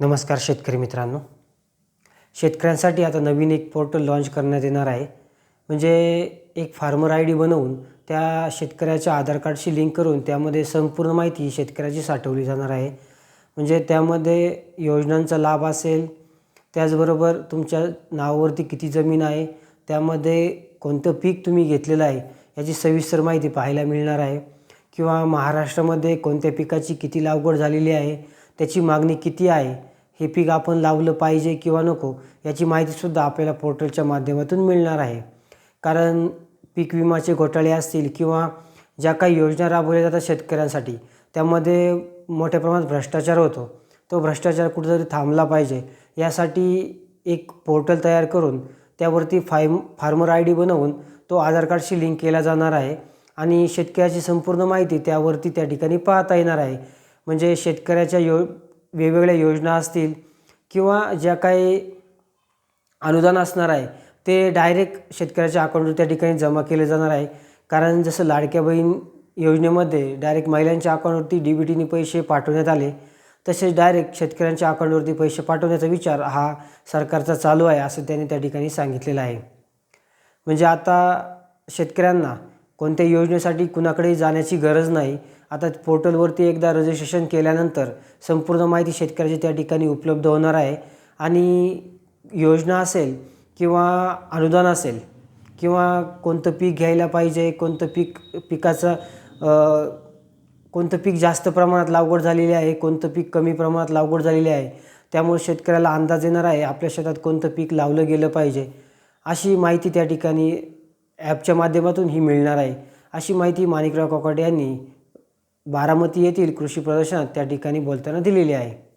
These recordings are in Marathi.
नमस्कार शेतकरी मित्रांनो. शेतकऱ्यांसाठी आता नवीन एक पोर्टल लॉन्च करण्यात येणार आहे. म्हणजे एक फार्मर आय डी बनवून त्या शेतकऱ्याच्या आधार कार्डशी लिंक करून त्यामध्ये संपूर्ण माहिती शेतकऱ्याची साठवली जाणार आहे. म्हणजे त्यामध्ये योजनांचा लाभ असेल त्याचबरोबर तुमच्या नावावरती किती जमीन आहे त्यामध्ये कोणतं पीक तुम्ही घेतलेलं आहे याची सविस्तर माहिती पाहायला मिळणार आहे. किंवा महाराष्ट्रामध्ये कोणत्या पिकाची किती लागवड झालेली आहे त्याची मागणी किती आहे? हे पीक आपण लावलं पाहिजे किंवा नको याची माहितीसुद्धा आपल्याला पोर्टलच्या माध्यमातून मिळणार आहे. कारण पीक विमाचे घोटाळे असतील किंवा ज्या काही योजना राबवल्या जातात शेतकऱ्यांसाठी त्यामध्ये मोठ्या प्रमाणात भ्रष्टाचार होतो. तो भ्रष्टाचार कुठेतरी थांबला पाहिजे. यासाठी एक पोर्टल तयार करून त्यावरती फायम फार्मर आय डी बनवून तो आधार कार्डशी लिंक केला जाणार आहे आणि शेतकऱ्याची संपूर्ण माहिती त्यावरती त्या ठिकाणी पाहता येणार आहे. म्हणजे शेतकऱ्याच्या यो वेगवेगळ्या योजना असतील किंवा ज्या काही अनुदान असणार आहे ते डायरेक्ट शेतकऱ्याच्या अकाउंटवर त्या ठिकाणी जमा केले जाणार आहे. कारण जसं लाडक्या बहीण योजनेमध्ये डायरेक्ट महिलांच्या अकाउंटवरती डी बी टीने पैसे पाठवण्यात आले तसेच डायरेक्ट शेतकऱ्यांच्या अकाउंटवरती पैसे पाठवण्याचा विचार हा सरकारचा चालू आहे असं त्यांनी त्या ठिकाणी सांगितलेलं आहे. म्हणजे आता शेतकऱ्यांना कोणत्या योजनेसाठी कुणाकडेही जाण्याची गरज नाही आता पोर्टलवरती एकदा रजिस्ट्रेशन केल्यानंतर संपूर्ण माहिती शेतकऱ्याची त्या ठिकाणी उपलब्ध होणार आहे. आणि योजना असेल किंवा अनुदान असेल किंवा कोणतं पीक घ्यायला पाहिजे कोणतं पीक पिकाचं कोणतं पीक जास्त प्रमाणात लागवड झालेली आहे कोणतं पीक कमी प्रमाणात लागवड झालेली आहे त्यामुळे शेतकऱ्याला अंदाज येणार आहे आपल्या शेतात कोणतं पीक लावलं गेलं पाहिजे. अशी माहिती त्या ठिकाणी ॲपच्या माध्यमातून ही मिळणार आहे. अशी माहिती माणिकराव कोकाटे यांनी बारामती येथील कृषी प्रदर्शनात त्या ठिकाणी बोलताना दिलेली आहे.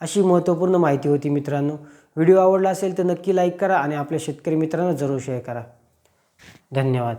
अशी महत्त्वपूर्ण माहिती होती मित्रांनो. व्हिडिओ आवडला असेल तर नक्की लाईक करा आणि आपल्या शेतकरी मित्रांना जरूर शेअर करा. धन्यवाद.